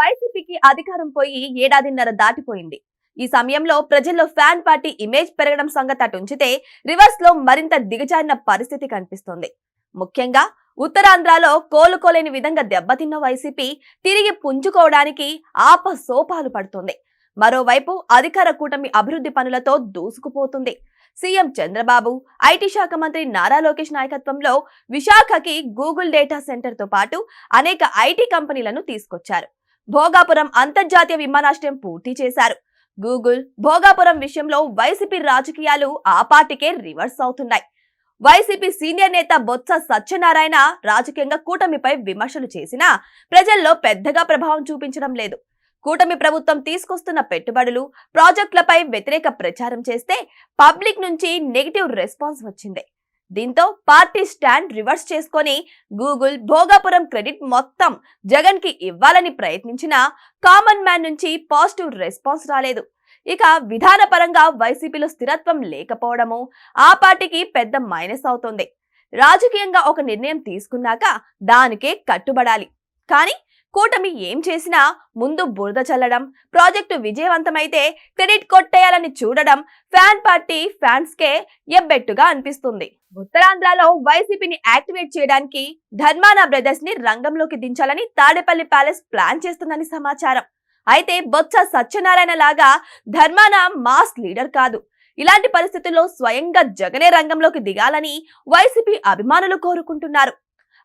వైసీపీకి అధికారం పోయి ఏడాదిన్నర దాటిపోయింది. ఈ సమయంలో ప్రజల్లో ఫ్యాన్ పార్టీ ఇమేజ్ పెరగడం సంగతి అటు ఉంచితే రివర్స్లో మరింత దిగజారిన పరిస్థితి కనిపిస్తోంది. ముఖ్యంగా ఉత్తరాంధ్రలో కోలుకోలేని విధంగా దెబ్బతిన్న వైసీపీ తిరిగి పుంజుకోవడానికి ఆప సోపాలు పడుతోంది. మరోవైపు అధికార కూటమి అభివృద్ధి పనులతో దూసుకుపోతుంది. సీఎం చంద్రబాబు ఐటీ శాఖ మంత్రి నారా లోకేష్ నాయకత్వంలో విశాఖకి గూగుల్ డేటా సెంటర్తో పాటు అనేక ఐటీ కంపెనీలను తీసుకొచ్చారు. భోగాపురం అంతర్జాతీయ విమానాశ్రయం పూర్తి చేశారు. గూగుల్ భోగాపురం విషయంలో వైసీపీ రాజకీయాలు ఆ పార్టీకే రివర్స్ అవుతున్నాయి. వైసీపీ సీనియర్ నేత బొత్స సత్యనారాయణ రాజకీయంగా కూటమిపై విమర్శలు చేసినా ప్రజల్లో పెద్దగా ప్రభావం చూపించడం లేదు. కూటమి ప్రభుత్వం తీసుకొస్తున్న పెట్టుబడులు ప్రాజెక్టులపై వ్యతిరేక ప్రచారం చేస్తే పబ్లిక్ నుంచి నెగిటివ్ రెస్పాన్స్ వచ్చింది. దీంతో పార్టీ స్టాండ్ రివర్స్ చేసుకొని గూగుల్ భోగాపురం క్రెడిట్ మొత్తం జగన్కి ఇవ్వాలని ప్రయత్నించినా కామన్ మ్యాన్ నుంచి పాజిటివ్ రెస్పాన్స్ రాలేదు. ఇక విధానపరంగా వైసీపీలో స్థిరత్వం లేకపోవడము ఆ పార్టీకి పెద్ద మైనస్ అవుతోంది. రాజకీయంగా ఒక నిర్ణయం తీసుకున్నాక దానికే కట్టుబడాలి. కానీ కూటమి ఏం చేసినా ముందు బురద చల్లడం ప్రాజెక్టు విజయవంతమైతే క్రెడిట్ కొట్టేయాలని చూడడం ఫ్యాన్ పార్టీ ఫ్యాన్స్ కే ఎబ్బెట్టుగా అనిపిస్తుంది. ఉత్తరాంధ్రలో వైసీపీని యాక్టివేట్ చేయడానికి ధర్మాన బ్రదర్స్ని రంగంలోకి దించాలని తాడేపల్లి ప్యాలెస్ ప్లాన్ చేస్తుందని సమాచారం. అయితే బొత్స సత్యనారాయణ లాగా ధర్మాన మాస్ లీడర్ కాదు. ఇలాంటి పరిస్థితుల్లో స్వయంగా జగనే రంగంలోకి దిగాలని వైసీపీ అభిమానులు కోరుకుంటున్నారు.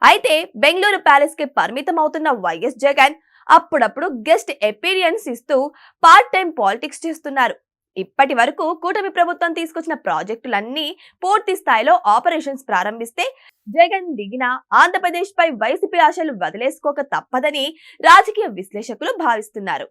అయితే బెంగళూరు ప్యాలెస్కి పరిమితం అవుతున్న వైఎస్ జగన్ అప్పుడప్పుడు గెస్ట్ ఎపీరియన్స్ ఇస్తూ పార్ట్ టైం పాలిటిక్స్ చేస్తున్నారు. ఇప్పటి వరకు కూటమి ప్రభుత్వం తీసుకొచ్చిన ప్రాజెక్టులన్నీ పూర్తి స్థాయిలో ఆపరేషన్స్ ప్రారంభిస్తే జగన్ దిగిన ఆంధ్రప్రదేశ్ పై వైసీపీ ఆశలు వదిలేసుకోక తప్పదని రాజకీయ విశ్లేషకులు భావిస్తున్నారు.